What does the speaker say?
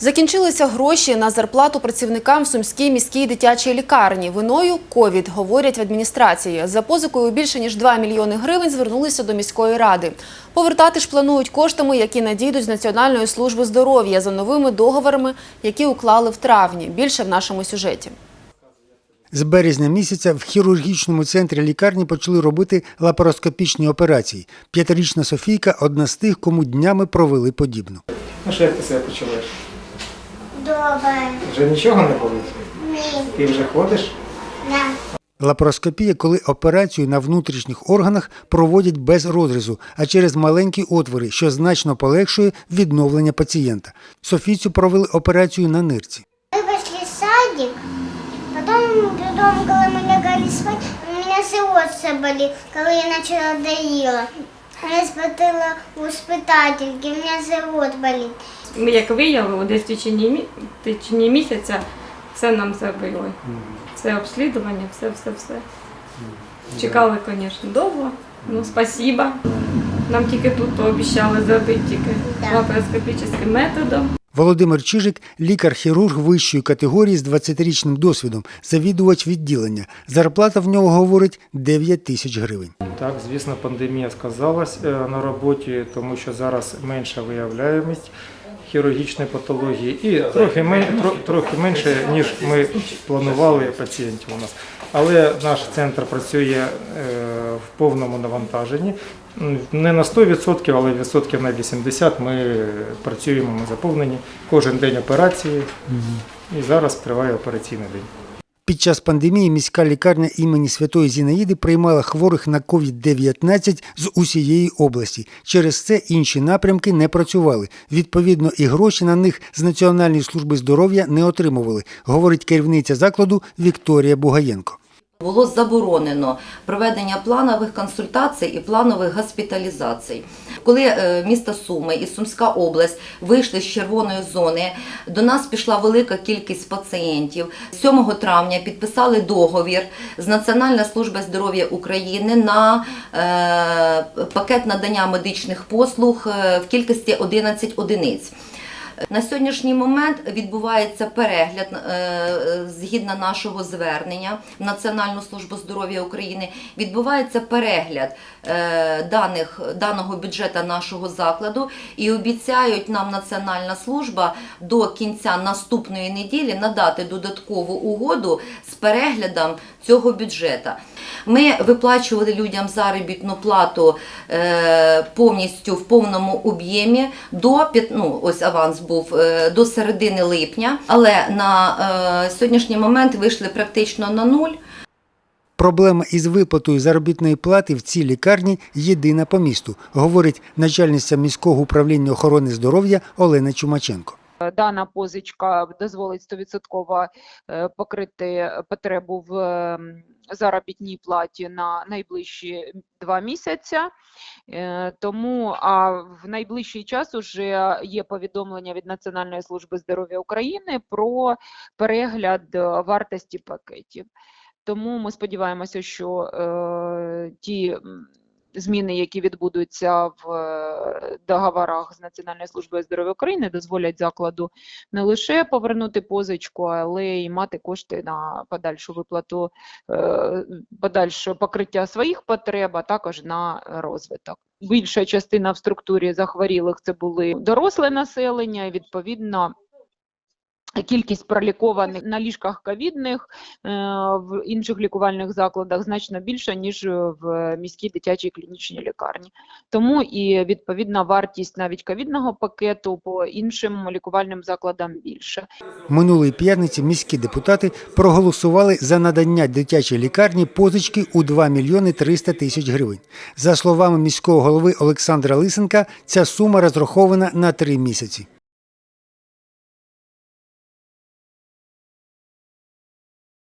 Закінчилися гроші на зарплату працівникам в Сумській міській дитячій лікарні. Виною ковід, говорять в адміністрації. За позикою більше ніж 2 мільйони гривень звернулися до міської ради. Повертати ж планують коштами, які надійдуть з Національної служби здоров'я за новими договорами, які уклали в травні. Більше в нашому сюжеті. З березня місяця в хірургічному центрі лікарні почали робити лапароскопічні операції. П'ятирічна Софійка одна з тих, кому днями провели подібну. Ну що як ти себе почуваєш? Добре. Вже нічого не болить? Ні. Ти вже ходиш? Да. Лапароскопія, коли операцію на внутрішніх органах проводять без розрізу, а через маленькі отвори, що значно полегшує відновлення пацієнта. Софійцю провели операцію на нирці. Мы пошли в садик, потом, потом, когда мы лягали спать, у меня живот все болел, когда я начала доила. Я спросила у спитательки, у меня живот болит. Ми як виявили, десь в течение, в течение місяця все нам зробили. Все обслідування, все, все, все. Чекали, звісно, довго. Ну, спасіба. Нам тільки тут пообіцяли зробити тільки лапароскопічним методом. Володимир Чижик – лікар-хірург вищої категорії з 20-річним досвідом, завідувач відділення. Зарплата в нього, говорить, 9 тисяч гривень. Так, звісно, пандемія сказалась е, на роботі, тому що зараз менша виявляємість хірургічної патології і трохи, мен- трохи менше, ніж ми планували пацієнтів у нас. Але наш центр працює е, в повному навантаженні. Не на 100%, але відсотків на 80% ми працюємо, ми заповнені. Кожен день операції і зараз триває операційний день. Під час пандемії міська лікарня імені Святої Зінаїди приймала хворих на COVID-19 з усієї області. Через це інші напрямки не працювали. Відповідно, і гроші на них з Національної служби здоров'я не отримували, говорить керівниця закладу Вікторія Бугаєнко. Було заборонено проведення планових консультацій і планових госпіталізацій. Коли е, місто Суми і Сумська область вийшли з червоної зони, до нас пішла велика кількість пацієнтів. 7 травня підписали договір з Національною службою здоров'я України на е, пакет надання медичних послуг е, в кількості 11 одиниць. На сьогоднішній момент відбувається перегляд е, згідно нашого звернення в Національну службу здоров'я України. Відбувається перегляд е, даних даного бюджету нашого закладу і обіцяють нам Національна служба до кінця наступної неділі надати додаткову угоду з переглядом цього бюджету. Ми виплачували людям заробітну плату е, повністю в повному об'ємі до ну, ось аванс був е, до середини липня, але на е, сьогоднішній момент вийшли практично на нуль. Проблема із виплатою заробітної плати в цій лікарні єдина по місту, говорить начальниця міського управління охорони здоров'я Олена Чумаченко. Дана позичка дозволить 100% е, покрити потребу в ем, заробітній платі на найближчі два місяці. Е, Тому а в найближчий час уже є повідомлення від Національної служби здоров'я України про перегляд вартості пакетів. Тому ми сподіваємося, що е, ті зміни, які відбудуться в е, договорах з Національною службою здоров'я України, дозволять закладу не лише повернути позичку, але й мати кошти на подальшу виплату, е, подальше покриття своїх потреб, а також на розвиток. Більша частина в структурі захворілих це були доросле населення, і відповідно. Кількість пролікованих на ліжках ковідних е, в інших лікувальних закладах значно більша, ніж в міській дитячій клінічній лікарні. Тому і відповідна вартість навіть ковідного пакету по іншим лікувальним закладам більше. Минулої п'ятниці міські депутати проголосували за надання дитячій лікарні позички у 2 мільйони 300 тисяч гривень. За словами міського голови Олександра Лисенка, ця сума розрахована на три місяці.